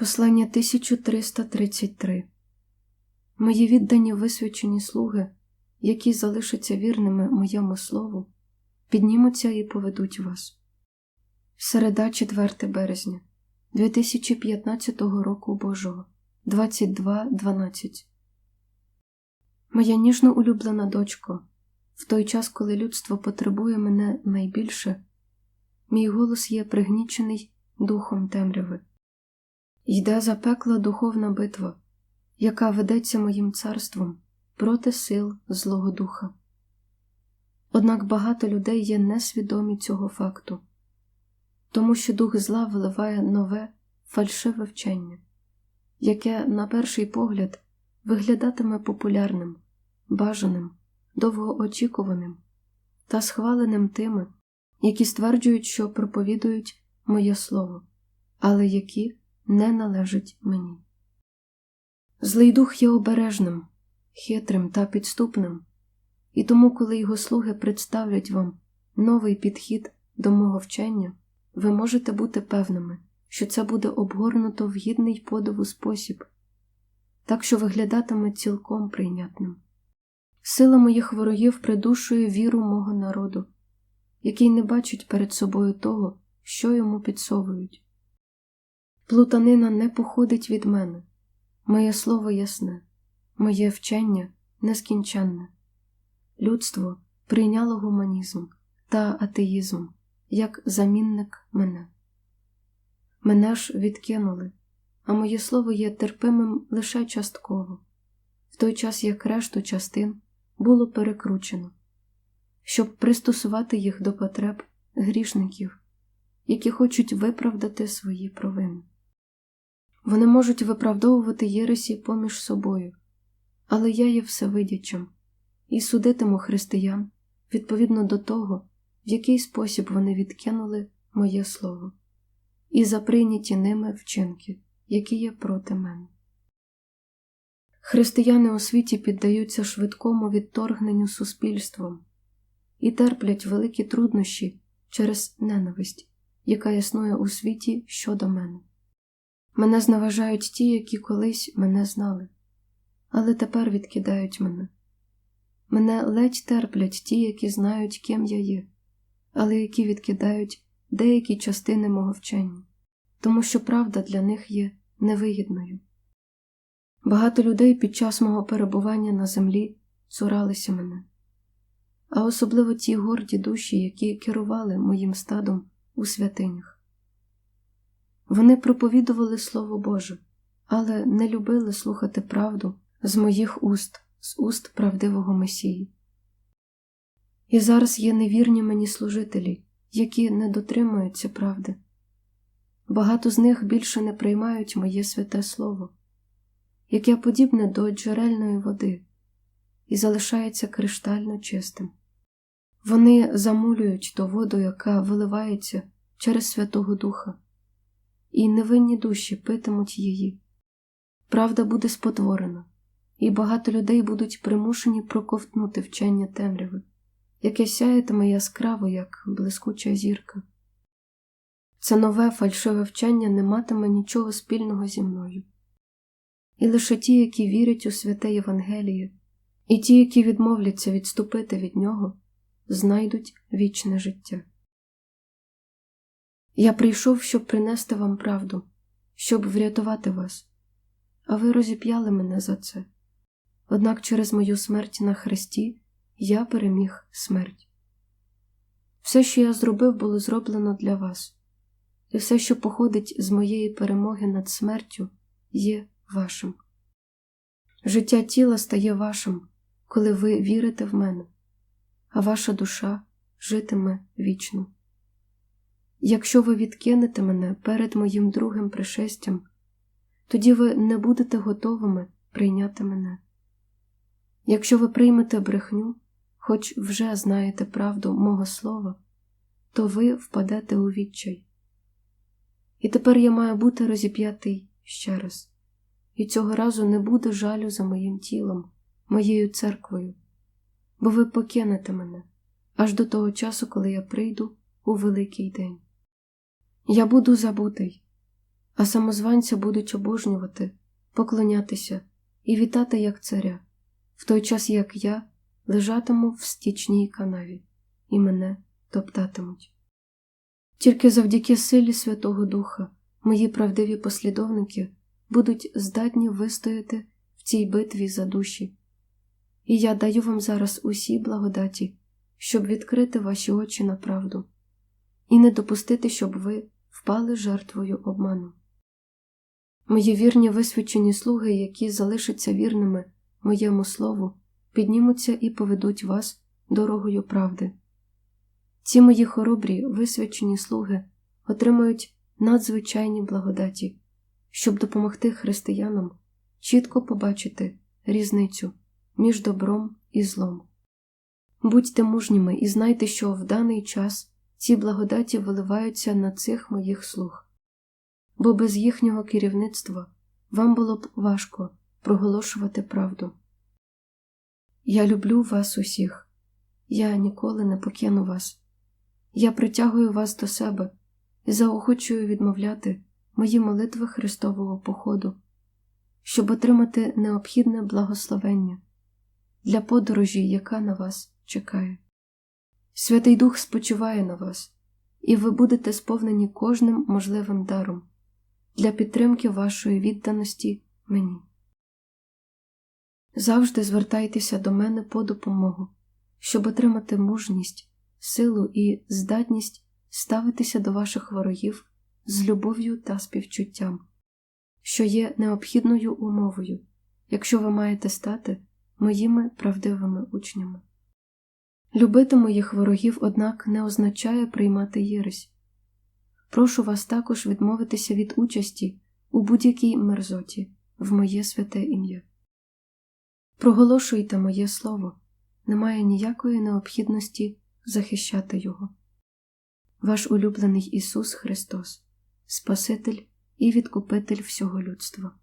Послання 1333 Мої віддані висвячені слуги, які залишаться вірними моєму слову, піднімуться і поведуть вас. Середа 4 березня 2015 року Божого 22.12 Моя ніжно улюблена дочко, в той час, коли людство потребує мене найбільше, мій голос є пригнічений духом темряви. Йде запекла духовна битва, яка ведеться моїм царством проти сил Злого Духа. Однак багато людей є несвідомі цього факту, тому що дух зла виливає нове фальшиве вчення, яке, на перший погляд, виглядатиме популярним, бажаним, довгоочікуваним та схваленим тими, які стверджують, що проповідують моє слово, але які не належить мені. Злий дух є обережним, хитрим та підступним, і тому, коли його слуги представлять вам новий підхід до мого вчення, ви можете бути певними, що це буде обгорнуто в гідний подиву спосіб, так що виглядатиме цілком прийнятним. Сила моїх ворогів придушує віру мого народу, який не бачить перед собою того, що йому підсовують. Плутанина не походить від мене, моє слово ясне, моє вчення нескінченне. Людство прийняло гуманізм та атеїзм як замінник мене. Мене ж відкинули, а моє слово є терпимим лише частково, в той час як решту частин було перекручено, щоб пристосувати їх до потреб грішників, які хочуть виправдати свої провини. Вони можуть виправдовувати єресі поміж собою, але я є всевидячим і судитиму християн відповідно до того, в який спосіб вони відкинули моє слово, і за прийняті ними вчинки, які є проти мене. Християни у світі піддаються швидкому відторгненню суспільством і терплять великі труднощі через ненависть, яка існує у світі щодо мене. Мене зневажають ті, які колись мене знали, але тепер відкидають мене. Мене ледь терплять ті, які знають, ким я є, але які відкидають деякі частини мого вчення, тому що правда для них є невигідною. Багато людей під час мого перебування на землі цуралися мене, а особливо ті горді душі, які керували моїм стадом у святинях. Вони проповідували Слово Боже, але не любили слухати правду з моїх уст, з уст правдивого Месії. І зараз є невірні мені служителі, які не дотримуються правди. Багато з них більше не приймають моє святе Слово, яке подібне до джерельної води і залишається криштально чистим. Вони замулюють ту воду, яка виливається через Святого Духа і невинні душі питимуть її. Правда буде спотворена, і багато людей будуть примушені проковтнути вчення темряви, яке сяєтиме яскраво, як блискуча зірка. Це нове фальшиве вчення не матиме нічого спільного зі мною. І лише ті, які вірять у святе Євангеліє, і ті, які відмовляться відступити від нього, знайдуть вічне життя. Я прийшов, щоб принести вам правду, щоб врятувати вас, а ви розіп'яли мене за це. Однак через мою смерть на хресті я переміг смерть. Все, що я зробив, було зроблено для вас, і все, що походить з моєї перемоги над смертю, є вашим. Життя тіла стає вашим, коли ви вірите в мене, а ваша душа житиме вічно. Якщо ви відкинете мене перед моїм другим пришестям, тоді ви не будете готовими прийняти мене. Якщо ви приймете брехню, хоч вже знаєте правду мого слова, то ви впадете у відчай. І тепер я маю бути розіп'ятий ще раз, і цього разу не буде жалю за моїм тілом, моєю церквою, бо ви покинете мене аж до того часу, коли я прийду у великий день. Я буду забутий, а самозванця будуть обожнювати, поклонятися і вітати як царя, в той час як я лежатиму в стічній канаві, і мене топтатимуть. Тільки завдяки силі Святого Духа мої правдиві послідовники будуть здатні вистояти в цій битві за душі. І я даю вам зараз усі благодаті, щоб відкрити ваші очі на правду і не допустити, щоб ви впали жертвою обману. Мої вірні висвячені слуги, які залишаться вірними моєму слову, піднімуться і поведуть вас дорогою правди. Ці мої хоробрі висвячені слуги отримають надзвичайні благодаті, щоб допомогти християнам чітко побачити різницю між добром і злом. Будьте мужніми і знайте, що в даний час ці благодаті виливаються на цих моїх слуг, бо без їхнього керівництва вам було б важко проголошувати правду. Я люблю вас усіх, я ніколи не покину вас. Я притягую вас до себе і заохочую відмовляти мої молитви Христового походу, щоб отримати необхідне благословення для подорожі, яка на вас чекає. Святий Дух спочиває на вас, і ви будете сповнені кожним можливим даром для підтримки вашої відданості мені. Завжди звертайтеся до мене по допомогу, щоб отримати мужність, силу і здатність ставитися до ваших ворогів з любов'ю та співчуттям, що є необхідною умовою, якщо ви маєте стати моїми правдивими учнями. Любити моїх ворогів, однак, не означає приймати єресь. Прошу вас також відмовитися від участі у будь-якій мерзоті в моє святе ім'я. Проголошуйте моє слово, немає ніякої необхідності захищати його. Ваш улюблений Ісус Христос, Спаситель і Відкупитель всього людства.